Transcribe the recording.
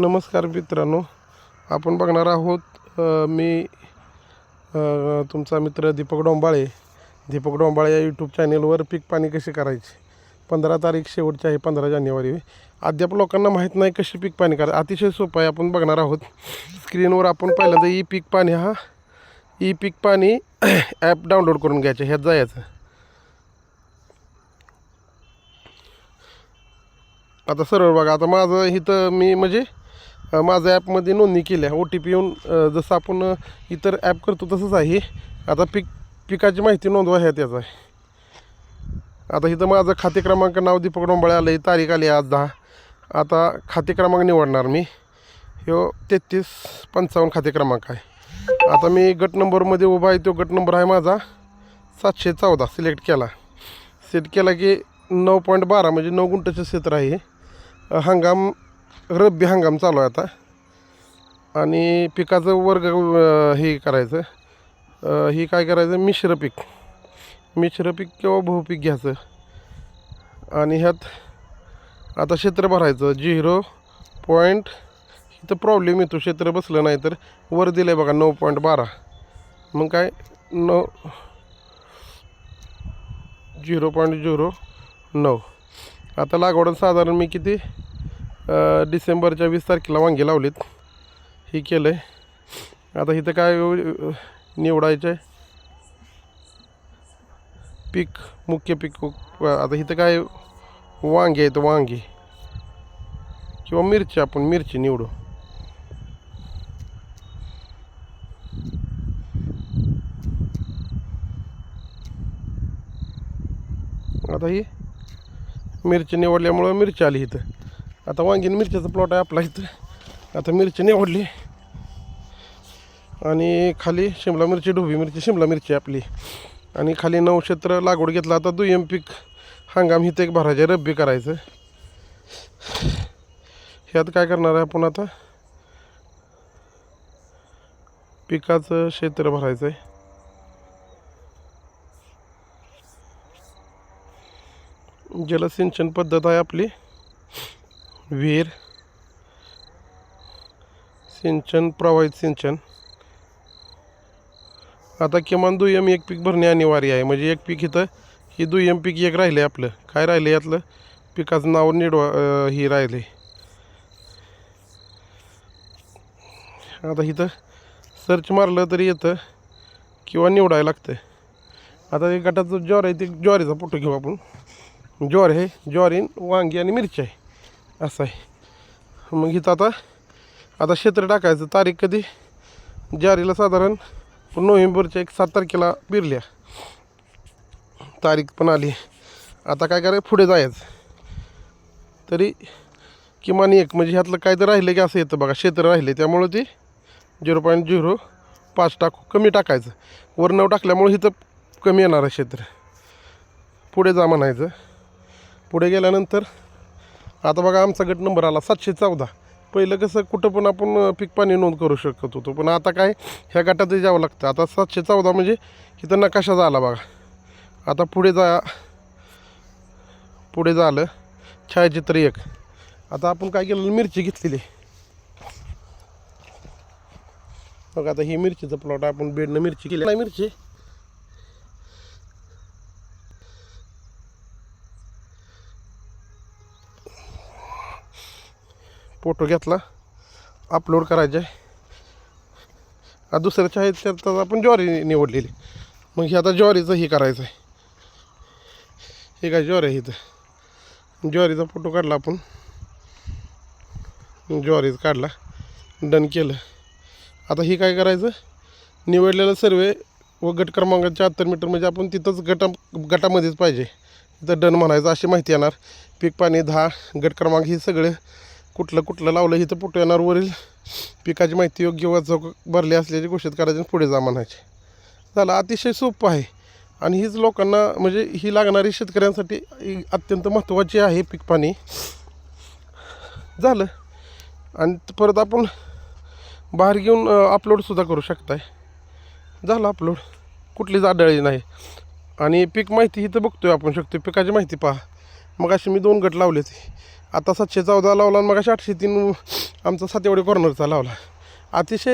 नमस्कार मित्रांनो. आपण बघणार आहोत मी तुमचा मित्र दीपक डोंबाळे. दीपक डोंबाळे या यूट्यूब चॅनेलवर पीक पाणी कसे करायचे? पंधरा तारीख शेवटची आहे पंधरा जानेवारी. अद्याप लोकांना माहीत नाही कशी पीक पाणी करायचं. अतिशय सोपं आहे आपण बघणार आहोत. स्क्रीनवर आपण पहिल्यांदा ई पीक पाणी हा. ई पीक पाणी ॲप डाउनलोड करून घ्यायचं ह्यात जायचं. आता सरळ बघा आता माझं इथं मी म्हणजे माझ्या ॲपमध्ये नोंदणी केली आहे ओ टी पी येऊन जसं आपण इतर ॲप करतो तसंच आहे. आता पीक पिकाची माहिती नोंदवा ह्या त्याचा आहे आता इथं माझं खाते क्रमांक नाव दीपक डोंबाळे आलं आहे तारीख आली आज दहा. आता खाते क्रमांक निवडणार मी. ह्यो तेहतीस पंचावन्न खाते क्रमांक आहे. आता मी गट नंबरमध्ये उभा आहे. तो गट नंबर आहे माझा सातशे चौदा. सिलेक्ट केला. सिलेक्ट केला की नऊ पॉईंट बारा म्हणजे नऊ गुंठाचं क्षेत्र आहे हंगाम रब्बी हंगाम चालू आहे आता. आणि पिकाचं वर्ग हे करायचं. ही काय करायचं? मिश्र पीक. मिश्र पीक किंवा बहुपीक घ्यायचं. आणि ह्यात आता क्षेत्र भरायचं. झिरो पॉईंट इथं प्रॉब्लेम येतो. क्षेत्र बसलं नाही तर वर दिलं आहे बघा नऊ पॉईंट बारा. मग काय? नऊ झिरो पॉईंट झिरो नऊ. आता लागवड साधारण मी किती? डिसेंबरच्या वीस तारखेला वांगे लावलीत. हे केलं आहे आता इथं काय निवडायचं आहे पीक मुख्य पीक आता इथं काय वांगे आहेत वांगे. किंवा मिरची आपण मिरची निवडू. आता ही मिरची निवडल्यामुळं मिरची आली इथं. आता वांगीन मिरच्याचा प्लॉट आहे आपला इथं. आता मिरची निवडली. आणि खाली शिमला मिरची ढोबी मिरची शिमला मिरची आपली. आणि खाली नऊ क्षेत्र लागवड घेतला. आता दुय्यम पीक हंगाम इथं एक भरायचं रब्बी करायचं. ह्यात काय करणार आहे आपण आता? पिकाचं क्षेत्र भरायचं आहे. जलसिंचन पद्धत आहे आपली. विहीर सिंचन प्रवाहित सिंचन. आता किमान दुय्यम एक पीक भरणे अनिवार्य आहे. म्हणजे एक पीक इथं ही दुय्यम पीक एक राहिलं आहे आपलं. काय राहिलं यातलं? पिकाचं नाव निडवा ही राहिले. आता इथं सर्च मारलं तरी येतं किंवा निवडायला लागतं. आता एक गटाचं ज्वार आहे ते ज्वारीचा फोटो घेऊ आपण. ज्वार आहे ज्वारी वांगी आणि मिरची आहे. असं आहे. मग इथं आता आता क्षेत्र टाकायचं. तारीख कधी? जारीला साधारण नोव्हेंबरच्या एक सात तारखेला बिरल्या तारीख पण आली. आता काय करायचं? पुढे जायचं. तरी किमान एक म्हणजे ह्यातलं काय तर राहिलं की असं येतं बघा. क्षेत्र राहिले त्यामुळं ते झिरो पॉईंट झिरो पाच टाकू कमी टाकायचं. वर नऊ टाकल्यामुळे इथं कमी येणार आहे क्षेत्र. पुढे जा म्हणायचं. पुढे गेल्यानंतर आता बघा आमचा गट नंबर आला सातशे चौदा. पहिलं कसं कुठं पण आपण पीक पाणी नोंद करू शकत होतो. पण आता काय ह्या गटातही जावं लागतं. आता सातशे चौदा म्हणजे इथं नकाशा झाला बघा. आता पुढे जा पुढे झालं छायाचित्र एक. आता आपण काय केलं मिरची घेतलेली. बघा आता ही मिरचीचं प्लॉट आपण बेडनं मिरची केली. नाही मिरची फोटो घेतला. अपलोड करायचा. आहे दुसऱ्याच्या दुसऱ्या त्यात आपण ज्वारी निवडलेली. मग हे आता ज्वारीचं हे करायचं आहे. हे काय ज्वारी आहे इथं. ज्वारीचा फोटो काढला आपण. ज्वारीच काढला. डन केलं. आता हे काय करायचं? निवडलेलं सर्वे व गट क्रमांक शहात्तर मीटर म्हणजे आपण तिथंच गटा गटामध्येच पाहिजे. इथं डन म्हणायचं अशी माहिती येणार. पीक पाणी दहा गट क्रमांक हे सगळे कुठलं कुठलं लावलं इथं फोटो येणार वरील. पिकाची माहिती योग्य वाचक भरली असल्याची घोषित करायची आणि पुढे जा म्हणायचे. झालं अतिशय सोपं आहे. आणि हीच लोकांना म्हणजे ही लागणारी शेतकऱ्यांसाठी अत्यंत महत्त्वाची आहे पीक पाणी. झालं. आणि परत आपण बाहेर घेऊन अपलोडसुद्धा करू शकताय. झालं अपलोड कुठलीच आढळली नाही. आणि पीक माहिती इथं बघतोय आपण शकतो पिकाची माहिती पहा. मग अशी मी दोन गट लावले ते आता सातशे चौदा लावला आणि मग आठशे तीन आमचा सातेवाडी कॉर्नरचा लावला. अतिशय